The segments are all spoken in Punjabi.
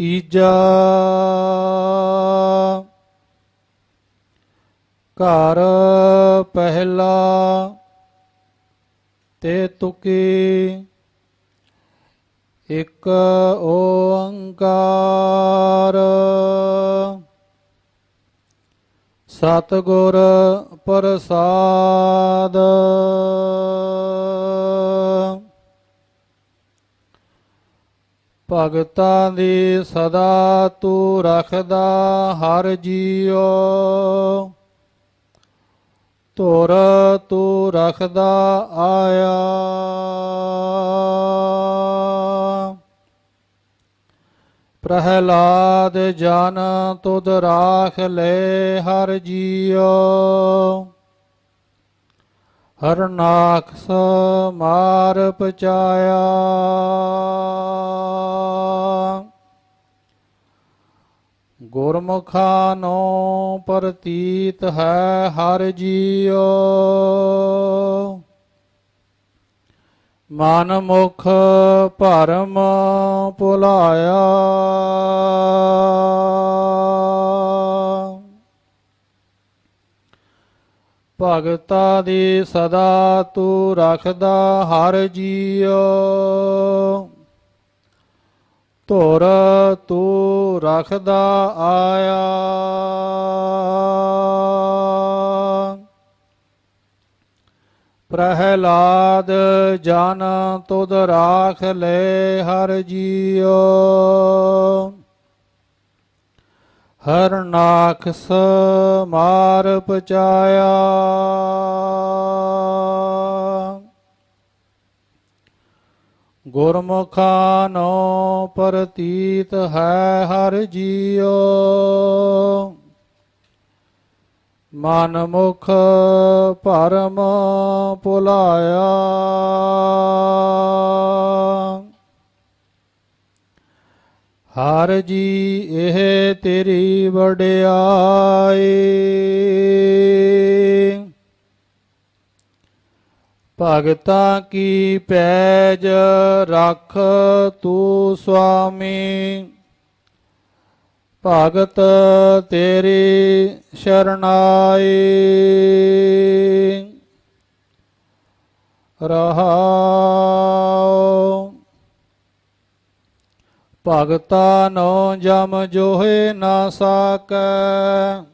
ਤੀਜਾ ਘਰ ਪਹਿਲਾ ਤੇ ਤੁਕੀ ਇੱਕ ਓੰਕਾਰ। ਸਤਿਗੁਰ ਪ੍ਰਸਾਦ। ਭਗਤਾਂ ਦੀ ਸਦਾ ਤੂੰ ਰਖਦਾ ਹਰ ਜੀਉ। ਤੋਰ ਤੂੰ ਰਖਦਾ ਆਇਆ। ਪ੍ਰਹਲਾਦ ਜਨ ਤੁਧ ਰਾਖ ਲੈ ਹਰ ਜੀਉ। ਹਰ ਨਾਖਸ ਮਾਰ ਪਚਾਇਆ। ਗੁਰਮੁਖਾਂ ਨੂੰ ਪ੍ਰਤੀਤ ਹੈ ਹਰ ਜੀਉ। ਮਨ ਮੁਖ ਭਰਮ ਭੁਲਾਇਆ। ਭਗਤਾ ਦੀ ਸਦਾ ਤੂੰ ਰੱਖਦਾ ਹਰ ਜੀਉ। ਧੁਰ ਤੂੰ ਰਖਦਾ ਆਇਆ। ਪ੍ਰਹਿਲਾਦ ਜਨ ਤੁਧ ਰਾਖ ਲੈ ਹਰ ਜੀਓ। ਹਰ ਨਾਖਸ ਮਾਰ ਪਚਾਇਆ। ਗੁਰਮੁਖਾਂ ਨੂੰ ਪ੍ਰਤੀਤ ਹੈ ਹਰ ਜੀਉ। ਮਨ ਮੁਖ ਭਰਮ ਭੁਲਾਇਆ। ਹਰ ਜੀ ਇਹ ਤੇਰੀ ਵਡਿਆਈ। ਭਗਤਾਂ ਕੀ ਪੈਜ ਰੱਖ ਤੂੰ ਸੁਆਮੀ? ਭਗਤ ਤੇਰੀ ਸ਼ਰਨਾਈ। ਰਹਾਉ। ਭਗਤਾ ਨੋ ਜਮ ਜੋਹੇ ਨਾ ਸਾਕੈ।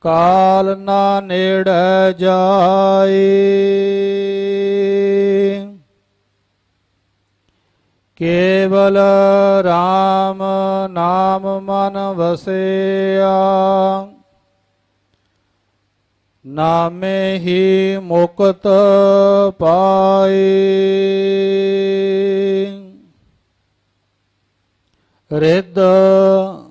ਕਾਲ ਨਾ ਨੇੜੈ ਜਾਈ ਕੇਵਲ RAM ਨਾਮ ਮਨ ਵਸਿਆ। ਨਾਮੇ ਹੀ ਮੁਕਤ ਪਾਈ ਰਿੱਧ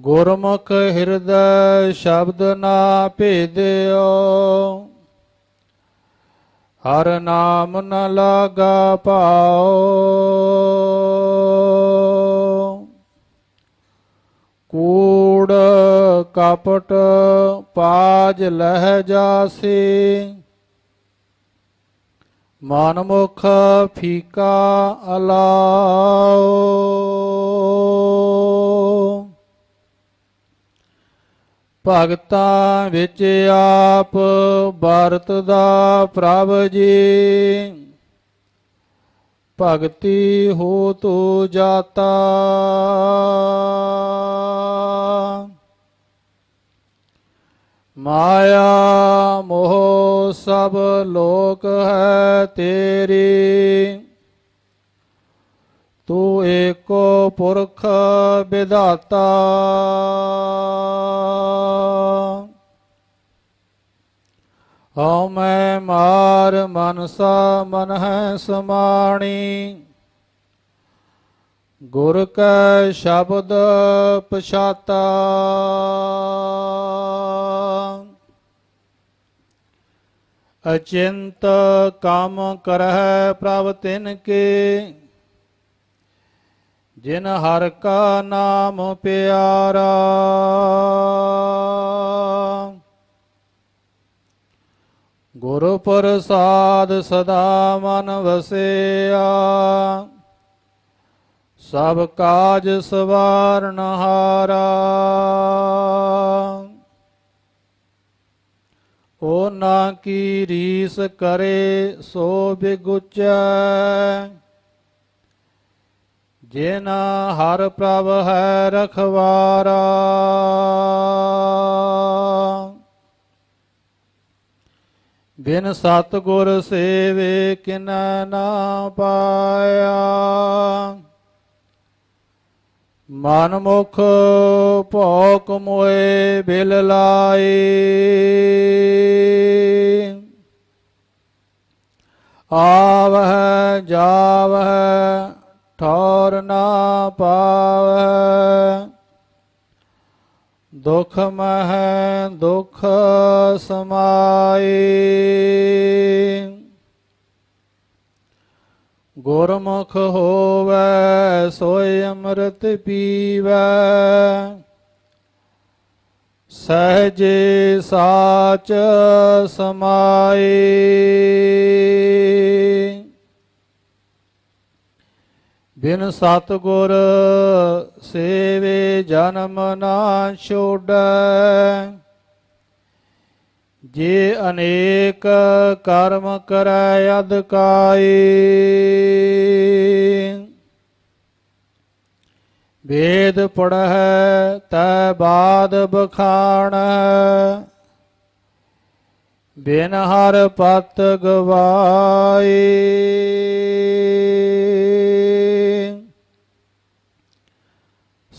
ਗੁਰਮੁਖ ਹਿਰਦੈ ਸ਼ਬਦ ਨਾ ਭੇਦਿਓ। ਹਰ ਨਾਮ ਨ ਲਾਗਾ ਪਾਓ। ਕੂੜ ਕਪਟ ਪਾਜ ਲਹਿ ਜਾਸੀ। ਮਨ ਮੁਖ ਫੀਕਾ ਅਲਾਓ। ਭਗਤਾਂ ਵਿੱਚ ਆਪ ਵਰਤਦਾ ਪ੍ਰਭ ਜੀ। ਭਗਤੀ ਹੋ ਤੋ ਜਾਤਾ। ਮਾਇਆ ਮੋਹ ਸਭ ਲੋਕ ਹੈ ਤੇਰੀ। ਤੂੰ ਏਕੋ ਪੁਰਖ ਵਿਧਾਤਾ। ਹਉ ਮੈਂ ਮਾਰ ਮਨਸਾ ਮਨ ਹੈ ਸਮਾਣੀ। ਗੁਰ ਕੈ ਸ਼ਬਦ ਪਛਾਤਾ। ਅਚਿੰਤ ਕੰਮ ਕਰਹਿ ਪ੍ਰਭ ਤਿਨ ਕੇ। ਜਿਨ ਹਰ ਕਾ ਨਾਮ ਪਿਆਰਾ। ਗੁਰੂ ਪ੍ਰਸਾਦ ਸਦਾ ਮਨ ਵਸਿਆ। ਸਭ ਕਾਜ ਸਵਾਰਨ ਹਾਰਾ। ਓ ਨਾ ਕੀ ਰੀਸ ਕਰੇ ਸੋ ਬਿਗੁਚੈ। ਜਿਨ ਹਰ ਪ੍ਰਭ ਹੈ ਰਖਵਾਰਾ। ਬਿਨ ਸਤ ਗੁਰ ਸੇਵੇ ਕਿਨੈ ਨਾ ਪਾਇਆ। ਮਨ ਮੁਖ ਭੋਕ ਮੋਏ ਬਿਲ ਲਾਏ। ਆਵਹਿ ਜਾਵਹਿ ਠੌਰ ਨਾ ਪਾਵਹਿ। ਦੁਖ ਮਹਿ ਦੁਖ ਸਮਾਏ ਗੁਰਮੁਖ ਹੋਵੈ, ਸੋਇ ਅੰਮ੍ਰਿਤ ਪੀਵੈ। ਸਹਜੇ ਸਾਚ ਸਮਾਏ ਬਿਨ ਸਤਗੁਰ ਸੇਵੇ ਜਨਮ ਨਾ ਛੋੜੈ। ਜੇ ਅਨੇਕ ਕਰਮ ਕਰੈ ਅਦਕਾਈ ਵੇਦ ਪੜਹਿ ਤੈ ਬਾਦ ਬਖਾਣ। ਬਿਨ ਹਰ ਪਤ ਗਵਾਏ।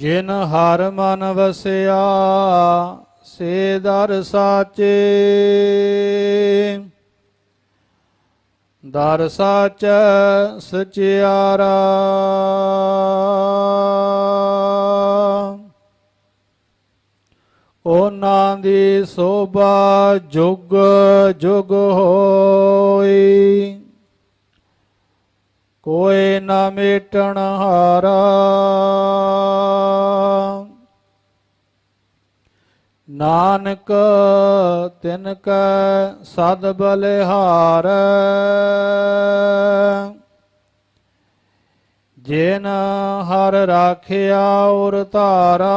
ਜਿਨ ਹਰ ਮਨ ਵਸਿਆ, ਸੇ ਦਰ ਸਾਚੇ। ਦਰ ਸਾਚ ਸਚਿਆਰਾ। ਉਹਨਾਂ ਦੀ ਸੋਭਾ ਜੁਗ ਜੁਗ ਹੋਈ। ਕੋਈ ਨਾ ਮੇਟਣ ਹਾਰਾ। ਨਾਨਕ ਤਿਨ ਕੈ ਸਦ ਬਲਿਹਾਰੈ। ਜਿਨ ਹਰ ਰਾਖਿਆ ਔਰ ਧਾਰਾ।